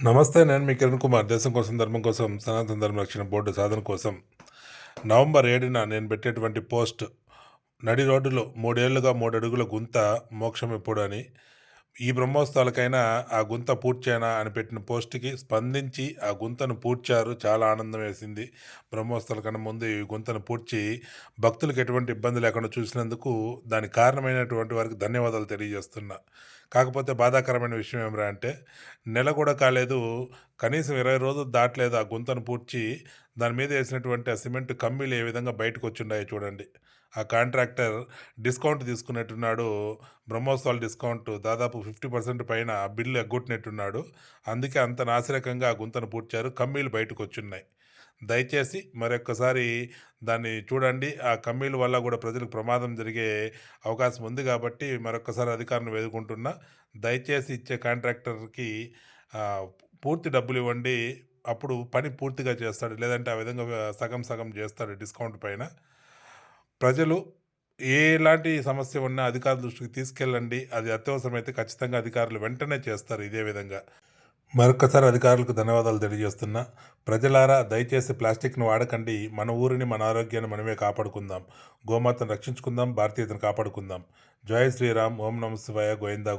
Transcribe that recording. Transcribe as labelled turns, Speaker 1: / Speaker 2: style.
Speaker 1: నమస్తే నేను మీ కిరణ్ కుమార్. దేశం కోసం ధర్మం కోసం సనాతన ధర్మ రక్షణ బోర్డు సాధన కోసం నవంబర్ ఏడున నేను పెట్టేటువంటి పోస్ట్ నడి రోడ్డులో మూడేళ్ళుగా మూడు అడుగుల గుంత మోక్షం ఎప్పుడు అని ఈ బ్రహ్మోత్సవాలకైనా ఆ గుంత పూడ్చేనా అని పెట్టిన పోస్ట్కి స్పందించి ఆ గుంతను పూడ్చారు. చాలా ఆనందం వేసింది. బ్రహ్మోత్సవాల కన్నా ముందు ఈ గుంతను పూడ్చి భక్తులకు ఎటువంటి ఇబ్బంది లేకుండా చూసినందుకు దానికి కారణమైనటువంటి వారికి ధన్యవాదాలు తెలియజేస్తున్నా. కాకపోతే బాధాకరమైన విషయం ఏమిరా అంటే నెల కూడా కాలేదు. కనీసం ఇరవై రోజులు దాటలేదు ఆ గుంతను పూడ్చి దాని మీద వేసినటువంటి ఆ సిమెంట్ కమ్మీలు ఏ విధంగా బయటకు వచ్చిండాయో చూడండి. ఆ కాంట్రాక్టర్ డిస్కౌంట్ తీసుకున్నట్టున్నాడు బ్రహ్మోత్సవాల డిస్కౌంట్ దాదాపు ఫిఫ్టీ పర్సెంట్ పైన బిల్లు ఎగ్గొట్టినట్టున్నాడు. అందుకే అంత నాసిరకంగా ఆ గుంతను పూడ్చారు. కమ్మీలు బయటకు వచ్చున్నాయి దయచేసి మరొక్కసారి దాన్ని చూడండి. ఆ కమ్మీల వల్ల కూడా ప్రజలకు ప్రమాదం జరిగే అవకాశం ఉంది కాబట్టి మరొక్కసారి అధికారులను వేదుకుంటున్నా దయచేసి ఇచ్చే కాంట్రాక్టర్కి పూర్తి డబ్బులు ఇవ్వండి అప్పుడు పని పూర్తిగా చేస్తాడు. లేదంటే ఆ విధంగా సగం సగం చేస్తాడు డిస్కౌంట్ పైన. ప్రజలు ఎలాంటి సమస్య ఉన్నా అధికారుల దృష్టికి తీసుకెళ్ళండి. అది అత్యవసరమైతే ఖచ్చితంగా అధికారులు వెంటనే చేస్తారు ఇదే విధంగా. మరొకసారి అధికారులకు ధన్యవాదాలు తెలియజేస్తున్నా. ప్రజలారా దయచేసి ప్లాస్టిక్ను వాడకండి. మన ఊరిని మన ఆరోగ్యాన్ని మనమే కాపాడుకుందాం. గోమాతను రక్షించుకుందాం భారతీయతను కాపాడుకుందాం. జై శ్రీరామ్. ఓం నమ శివాయ. గోయిందా